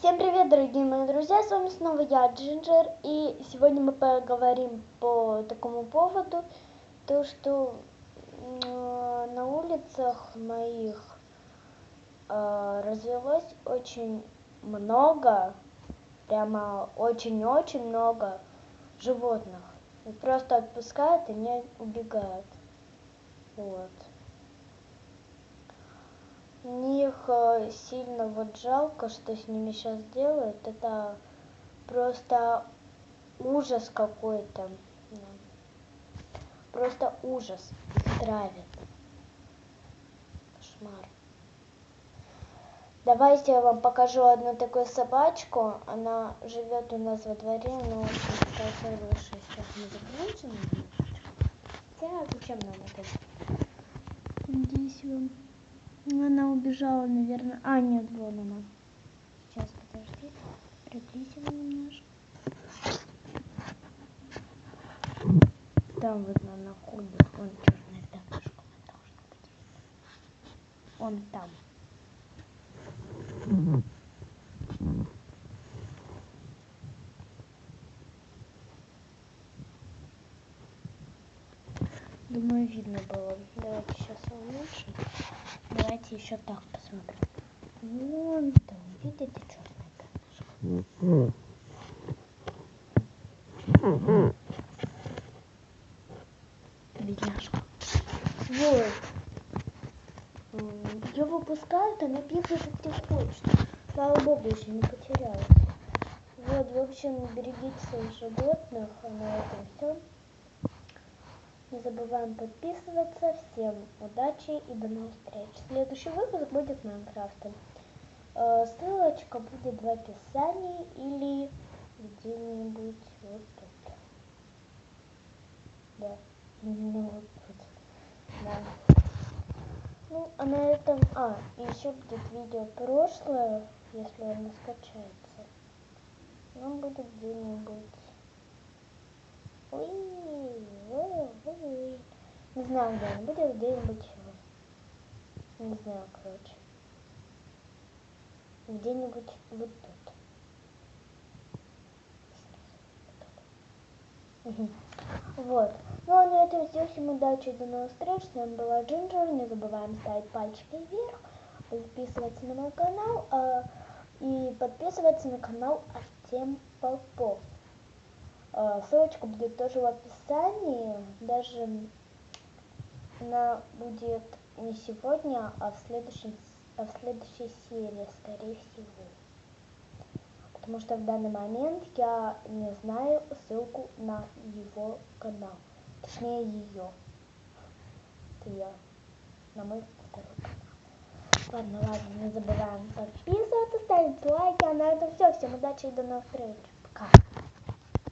Всем привет, дорогие мои друзья, с вами снова я, Джинджер, и сегодня мы поговорим по такому поводу, то что э, на улицах моих э, развелось очень много, прямо очень-очень много животных. Их просто отпускают и не убегают. Вот них э, сильно вот жалко, что с ними сейчас делают. Это просто ужас какой-то. Просто ужас. Их травят. Кошмар. Давайте я вам покажу одну такую собачку. Она живет у нас во дворе, но очень хорошая. Сейчас мы закрутим. Хотя зачем нам это? Здесь вам. Она убежала, наверное. А, нет, вон она. Сейчас, подожди. Приблизим немножко. Там вот она ходит. Вон черная быть Он там. Думаю, видно было. Давайте сейчас улучшим. Давайте еще так посмотрим. Вон там, видите черное пятнышко? Бедняжка. Вот. Ее выпускают, она бегает где хочет. Слава богу, еще не потерялась. Вот, в общем, берегите своих животных, а на этом все. Не забываем подписываться. Всем удачи и до новых встреч. Следующий выпуск будет Майнкрафтом. Э, ссылочка будет в описании или где-нибудь вот тут. Да. Ну, вот тут. Да. Ну, а на этом... А, еще будет видео прошлое, если оно скачается. Оно будет где-нибудь Ой, Не знаю, где он будет, где-нибудь. Не знаю, короче. Где-нибудь вот тут. Вот. Ну а на этом все. Всем удачи, до новых встреч. С вами была Джинджер. Не забываем ставить пальчики вверх, подписываться на мой канал э, и подписываться на канал Артем Попов. А, ссылочка будет тоже в описании. Даже она будет не сегодня, а в, следующем, а в следующей серии, скорее всего. Потому что в данный момент я не знаю ссылку на его канал. Точнее ее. Это я. На мой второй канал. Ладно, ладно, не забываем подписываться, ставить лайки. А на этом все. Всем удачи и до новых встреч. Пока.